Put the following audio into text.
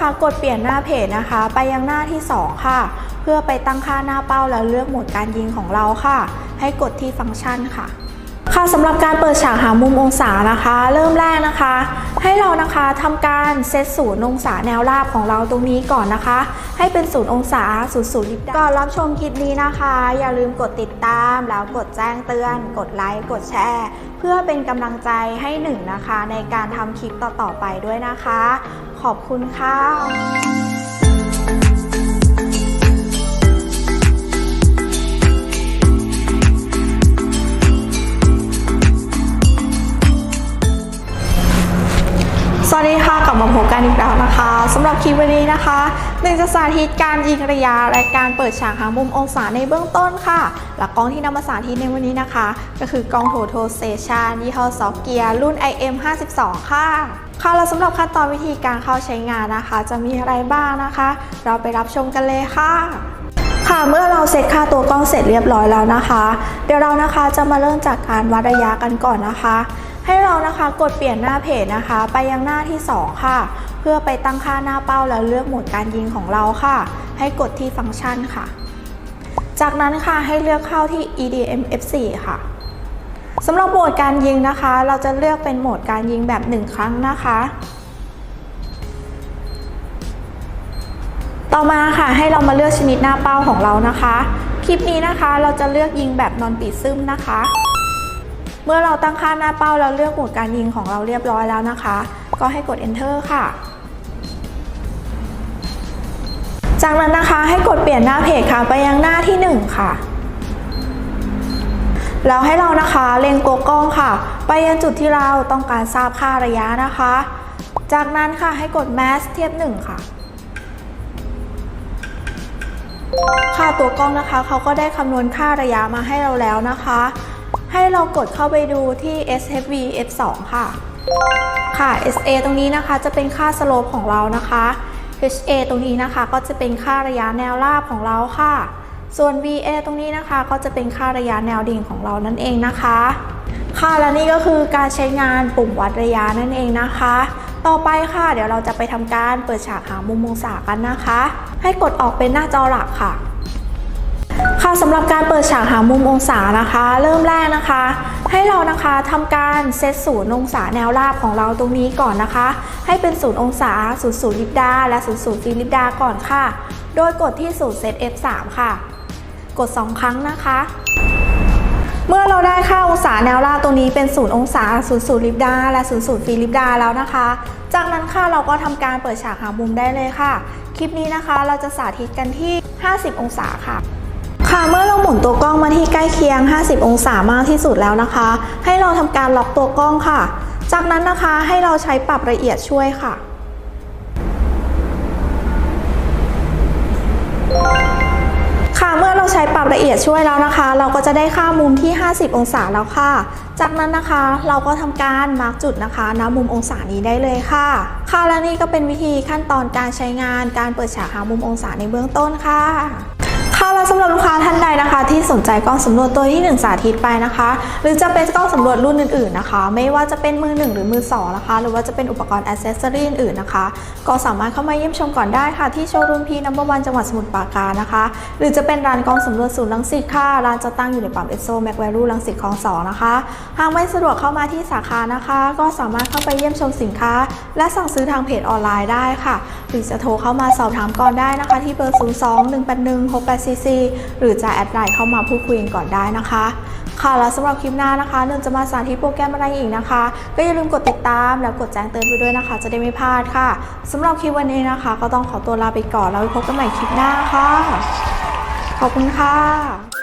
คะกดเปลี่ยนหน้าเพจนะคะ ไปยังหน้าที่ 2 ค่ะ เพื่อไปตั้งค่าหน้าเป้าแล้วเลือกโหมดการยิงของเราค่ะ ให้กดที่ฟังก์ชันค่ะ ค่ะสำหรับการเปิดฉากหามุมองศานะคะ เริ่มแรกนะคะ ให้เรานะคะทำการเซตศูนย์องศาแนวราบของเราตรงนี้ก่อนนะคะ ให้เป็นศูนย์องศาศูนย์ศูนย์ลิบก่อนรับชมคลิปนี้นะคะ อย่าลืมกดติดตามแล้วกดแจ้งเตือน กดไลค์กดแชร์ เพื่อเป็นกำลังใจให้หนึ่งนะคะ ในการทำคลิปต่อๆไปด้วยนะคะ ขอบคุณค่ะ มาพบกันอีกแล้วนะคะสำหรับคลิปวันนี้นะคะหนึ่งจะสาธิตการยิงระยะและการเปิดฉากหางมุมองศาในเบื้องต้นค่ะและกล้องที่นำมาสาธิตในวันนี้นะคะ ก็คือกล้องโทโทเตชันยี่ห้อซอกเกียรุ่น IM 52 ค่ะค่ะแล้วสำหรับขั้นตอนวิธีการเข้าใช้งานนะคะ จะมีอะไรบ้างนะคะ เราไปรับชมกันเลยค่ะค่ะเมื่อเราเซตค่าตัวกล้องเสร็จเรียบร้อยแล้วนะคะ เดี๋ยวเรานะคะจะมาเริ่มจากการวัดระยะกันก่อนนะคะ ให้เรานะคะกดเปลี่ยนหน้าเพจนะคะ ไปยังหน้าที่ 2 ค่ะ เพื่อไปตั้งค่าหน้าเป้าแล้วเลือกโหมดการยิงของเราค่ะ ให้กดที่ฟังก์ชันค่ะ จากนั้นค่ะให้เลือกเข้าที่ EDM F4 ค่ะสำหรับโหมดการยิงนะคะ เราจะเลือกเป็นโหมดการยิงแบบ 1 ครั้งนะคะ ต่อมาค่ะให้เรามาเลือกชนิดหน้าเป้าของเรานะคะ คลิปนี้นะคะเราจะเลือกยิงแบบนอนปิดซึมนะคะ เมื่อเราตั้งค่าหน้าเป้าแล้วเลือกโหมดการยิงของเราเรียบร้อยแล้วนะคะ ก็ให้กด enter ค่ะ จากนั้นนะคะให้กดเปลี่ยนหน้าเพจค่ะไปยังหน้าที่ 1 ค่ะแล้วให้เรานะคะเล็งตัวกล้องค่ะ ไปยังจุดที่เราต้องการทราบค่าระยะนะคะ จากนั้นค่ะให้กด mask เทียบ 1 ค่ะ ค่าตัวกล้องนะคะเขาก็ได้คำนวณค่าระยะมาให้เราแล้วนะคะ ให้เรากดเข้าไปดูที่ SHV F2 ค่ะ ค่ะ SA ตรงนี้นะคะจะเป็นค่าสโลปของเรานะคะ HA ตรงนี้นะคะก็จะเป็นค่าระยะแนวราบของเราค่ะ ส่วน VA ตรงนี้นะคะก็จะเป็นค่าระยะแนวดิ่งของเรานั่นเองนะคะ ค่ะและนี่ก็คือการใช้งานปุ่มวัดระยะนั่นเองนะคะ ต่อไปค่ะ เดี๋ยวเราจะไปทำการเปิดฉากหามุมองศากันนะคะ ให้กดออกเป็นหน้าจอหลักค่ะ ค่ะสำหรับการเปิดฉากหามุมองศานะคะ เริ่มแรกนะคะ ให้เรานะคะทำการเซตศูนย์องศาแนวราบของเราตรงนี้ก่อนนะคะ ให้เป็นศูนย์องศาศูนย์ศูนย์ลิบดาและศูนย์ศูนย์ฟิลิปดาก่อนค่ะ โดยกดที่ศูนย์เซต F3 ค่ะ กด 2 ครั้งนะคะ เมื่อเราได้ค่าองศาแนวราบตรงนี้เป็นศูนย์องศาศูนย์ศูนย์ลิบดาและศูนย์ศูนย์ฟิลิปดาแล้วนะคะ จากนั้นค่ะเราก็ทำการเปิดฉากหามุมได้เลยค่ะ คลิปนี้นะคะเราจะสาธิตกันที่ 50 องศาค่ะ ค่ะเมื่อเราหมุนตัวกล้องมาที่ใกล้เคียง 50 องศามากที่สุดแล้วนะคะ ให้เราทำการล็อกตัวกล้องค่ะ จากนั้นนะคะให้เราใช้ปรับละเอียดช่วยค่ะ ค่ะเมื่อเราใช้ปรับละเอียดช่วยแล้วนะคะ เราก็จะได้ค่ามุมที่ 50 องศาแล้วค่ะ จากนั้นนะคะเราก็ทำการมาร์กจุดนะคะณมุมองศานี้ได้เลยค่ะ ค่ะและนี่ก็เป็นวิธีขั้นตอนการใช้งานการเปิดฉากหามุมองศาในเบื้องต้นค่ะ ค่ะแล้วสำหรับลูกค้าท่านใดนะคะ สนใจกล้องสำรวจตัวที่ 1 สาธิตไปนะคะ หรือจะเป็นกล้องสำรวจรุ่นอื่นๆนะคะ ไม่ว่าจะเป็นมือ 1 หรือมือ2นะคะ หรือว่าจะเป็นอุปกรณ์อ c เซสซอรี่อื่นๆนะคะ ก็สามารถเข้ามาเยี่ยมชมก่อนได้ค่ะที่โชว์รูมพีนัมเบอร์วันจังหวัดสมุทรปราการนะคะ หรือจะเป็นร้านกล้องสำรวจศูนย์ลังสิตค่ะร้านจะตั้งอยู่ในปั๊มเอสโซแมกแวลูลังสิตคลองสองนะคะหากไม่สะดวกเข้ามาที่สาขานะคะ ก็สามารถเข้าไปเยี่ยมชมสินค้า และสั่งซื้อทางเพจออนไลน์ได้ค่ะ หรือจะโทรเข้ามาสอบถามก่อนได้นะคะ ที่เบอร์ 0 2 1 8 1 6 8 4 4 หรือจะแอดไลน์เข้ามาาพูดคุยกันก่อนได้นะคะ ค่ะแล้วสำหรับคลิปหน้านะคะเนื่องจะมาสาธิตโปรแกรมอะไรอีกนะคะ ก็อย่าลืมกดติดตามแล้วกดแจ้งเตือนไปด้วยนะคะ จะได้ไม่พลาดค่ะสำหรับคลิปวันนี้นะคะ ก็ต้องขอตัวลาไปก่อนแล้วพบกันใหม่คลิปหน้าค่ะ ขอบคุณค่ะ